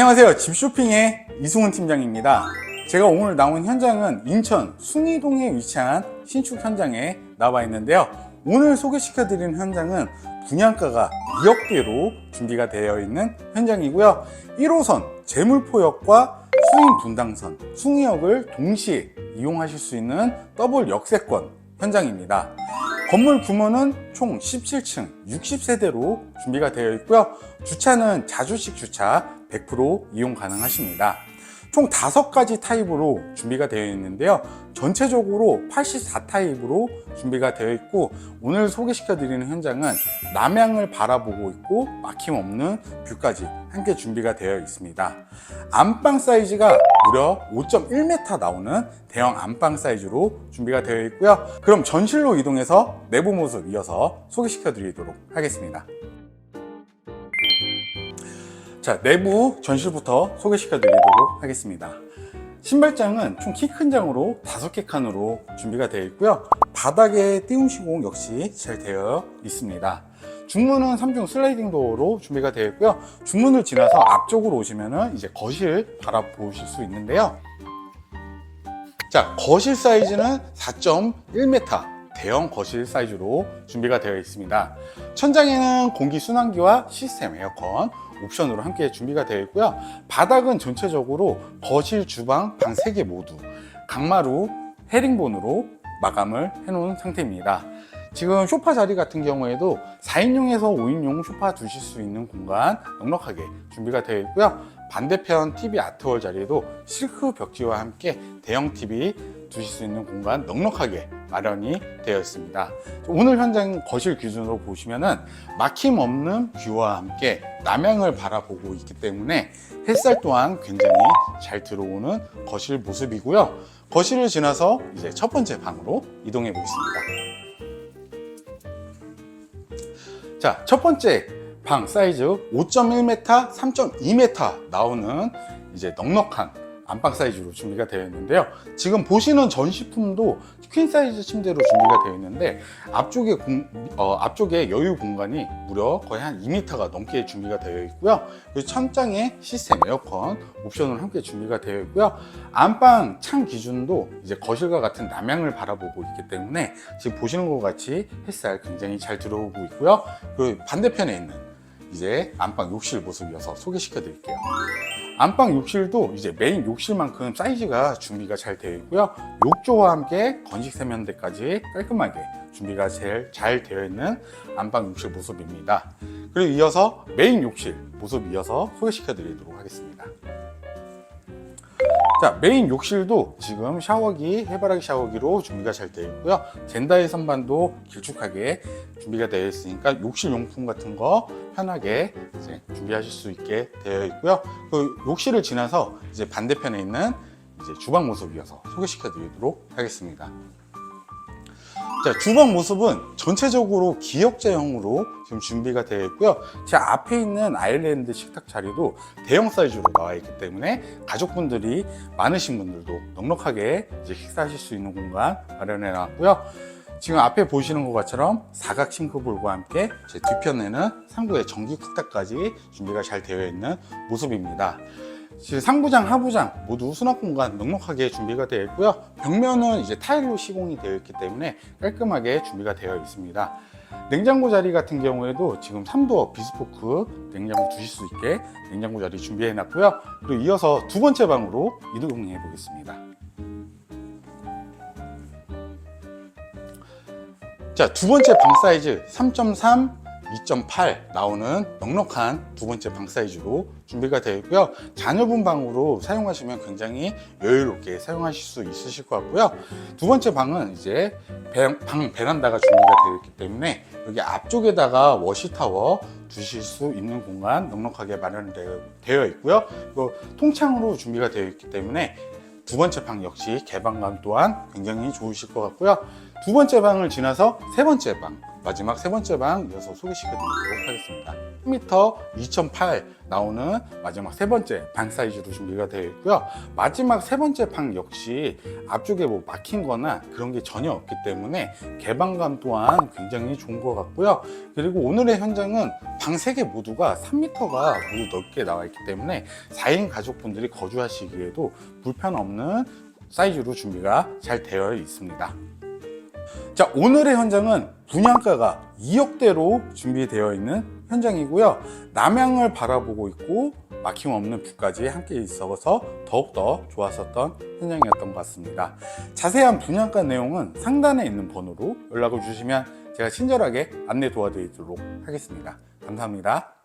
안녕하세요. 집쇼핑의 이승훈 팀장입니다. 제가 오늘 나온 현장은 인천 숭이동에 위치한 신축 현장에 나와 있는데요. 오늘 소개시켜 드린 현장은 분양가가 2억대로 준비가 되어 있는 현장이고요. 1호선 제물포역과 수인 분당선, 숭이역을 동시에 이용하실 수 있는 더블 역세권 현장입니다. 건물 규모는 총 17층 60세대로 준비가 되어 있고요. 주차는 자주식 주차 100% 이용 가능하십니다. 총 5가지 타입으로 준비가 되어 있는데요. 전체적으로 84 타입으로 준비가 되어 있고 오늘 소개시켜 드리는 현장은 남향을 바라보고 있고 막힘없는 뷰까지 함께 준비가 되어 있습니다. 안방 사이즈가 무려 5.1m 나오는 대형 안방 사이즈로 준비가 되어 있고요. 그럼 전실로 이동해서 내부 모습 이어서 소개시켜 드리도록 하겠습니다. 자, 내부 전실부터 소개시켜 드리도록 하겠습니다. 신발장은 총 키 큰 장으로 5개 칸으로 준비가 되어 있고요. 바닥에 띄움 시공 역시 잘 되어 있습니다. 중문은 3중 슬라이딩 도어로 준비가 되어 있고요. 중문을 지나서 앞쪽으로 오시면은 이제 거실 바라보실 수 있는데요. 자, 거실 사이즈는 4.1m 대형 거실 사이즈로 준비가 되어 있습니다. 천장에는 공기 순환기와 시스템 에어컨 옵션으로 함께 준비가 되어 있고요. 바닥은 전체적으로 거실, 주방, 방 3개 모두 강마루 헤링본으로 마감을 해놓은 상태입니다. 지금 소파 자리 같은 경우에도 4인용에서 5인용 소파 두실 수 있는 공간 넉넉하게 준비가 되어 있고요. 반대편 TV 아트월 자리에도 실크 벽지와 함께 대형 TV 두실 수 있는 공간 넉넉하게 마련이 되어 있습니다. 오늘 현장 거실 기준으로 보시면은 막힘 없는 뷰와 함께 남향을 바라보고 있기 때문에 햇살 또한 굉장히 잘 들어오는 거실 모습이고요. 거실을 지나서 이제 첫 번째 방으로 이동해 보겠습니다. 자, 첫 번째 방 사이즈 5.1m, 3.2m 나오는 이제 넉넉한 안방 사이즈로 준비가 되어 있는데요. 지금 보시는 전시품도 퀸 사이즈 침대로 준비가 되어 있는데 앞쪽에 공, 어, 앞쪽에 여유 공간이 무려 거의 한 2m가 넘게 준비가 되어 있고요. 그리고 천장에 시스템 에어컨 옵션을 함께 준비가 되어 있고요. 안방 창 기준도 이제 거실과 같은 남향을 바라보고 있기 때문에 지금 보시는 것 같이 햇살 굉장히 잘 들어오고 있고요. 그 반대편에 있는 이제 안방 욕실 모습이어서 소개시켜 드릴게요. 안방 욕실도 이제 메인 욕실만큼 사이즈가 준비가 잘 되어 있고요. 욕조와 함께 건식 세면대까지 깔끔하게 준비가 제일 잘 되어 있는 안방 욕실 모습입니다. 그리고 이어서 메인 욕실 모습 이어서 소개시켜 드리도록 하겠습니다. 자, 메인 욕실도 지금 샤워기, 해바라기 샤워기로 준비가 잘 되어 있고요. 젠다의 선반도 길쭉하게 준비가 되어 있으니까 욕실 용품 같은 거 편하게 이제 준비하실 수 있게 되어 있고요. 그 욕실을 지나서 이제 반대편에 있는 이제 주방 모습 이어서 소개시켜 드리도록 하겠습니다. 자, 주방 모습은 전체적으로 기역자형으로 지금 준비가 되어 있고요. 제 앞에 있는 아일랜드 식탁 자리도 대형 사이즈로 나와 있기 때문에 가족분들이 많으신 분들도 넉넉하게 이제 식사하실 수 있는 공간 마련해 놨고요. 지금 앞에 보시는 것처럼 사각 싱크볼과 함께 제 뒤편에는 상부에 전기 쿡탑까지 준비가 잘 되어 있는 모습입니다. 상부장, 하부장 모두 수납 공간 넉넉하게 준비가 되어 있고요. 벽면은 이제 타일로 시공이 되어 있기 때문에 깔끔하게 준비가 되어 있습니다. 냉장고 자리 같은 경우에도 지금 3도어 비스포크 냉장고 두실 수 있게 냉장고 자리 준비해 놨고요. 그리고 이어서 두 번째 방으로 이동해 보겠습니다. 자, 두 번째 방 사이즈 3.3, 2.8 나오는 넉넉한 두 번째 방 사이즈로 준비가 되어 있고요. 자녀분 방으로 사용하시면 굉장히 여유롭게 사용하실 수 있으실 것 같고요. 두 번째 방은 이제 배- 방 베란다가 준비가 되어 있기 때문에 여기 앞쪽에다가 워시타워 두실 수 있는 공간 넉넉하게 마련되어 있고요. 그리고 통창으로 준비가 되어 있기 때문에 두 번째 방 역시 개방감 또한 굉장히 좋으실 것 같고요. 두 번째 방을 지나서 세 번째 방, 마지막 세 번째 방 이어서 소개시켜 드리도록 하겠습니다. 1m 2008 나오는 마지막 세 번째 방 사이즈로 준비가 되어 있고요. 마지막 세 번째 방 역시 앞쪽에 뭐 막힌 거나 그런 게 전혀 없기 때문에 개방감 또한 굉장히 좋은 것 같고요. 그리고 오늘의 현장은 방 세 개 모두가 3m가 모두 넓게 나와 있기 때문에 4인 가족분들이 거주하시기에도 불편 없는 사이즈로 준비가 잘 되어 있습니다. 자, 오늘의 현장은 분양가가 2억대로 준비되어 있는 현장이고요. 남향을 바라보고 있고 막힘없는 뷰까지 함께 있어서 더욱더 좋았었던 현장이었던 것 같습니다. 자세한 분양가 내용은 상단에 있는 번호로 연락을 주시면 제가 친절하게 안내 도와드리도록 하겠습니다. 감사합니다.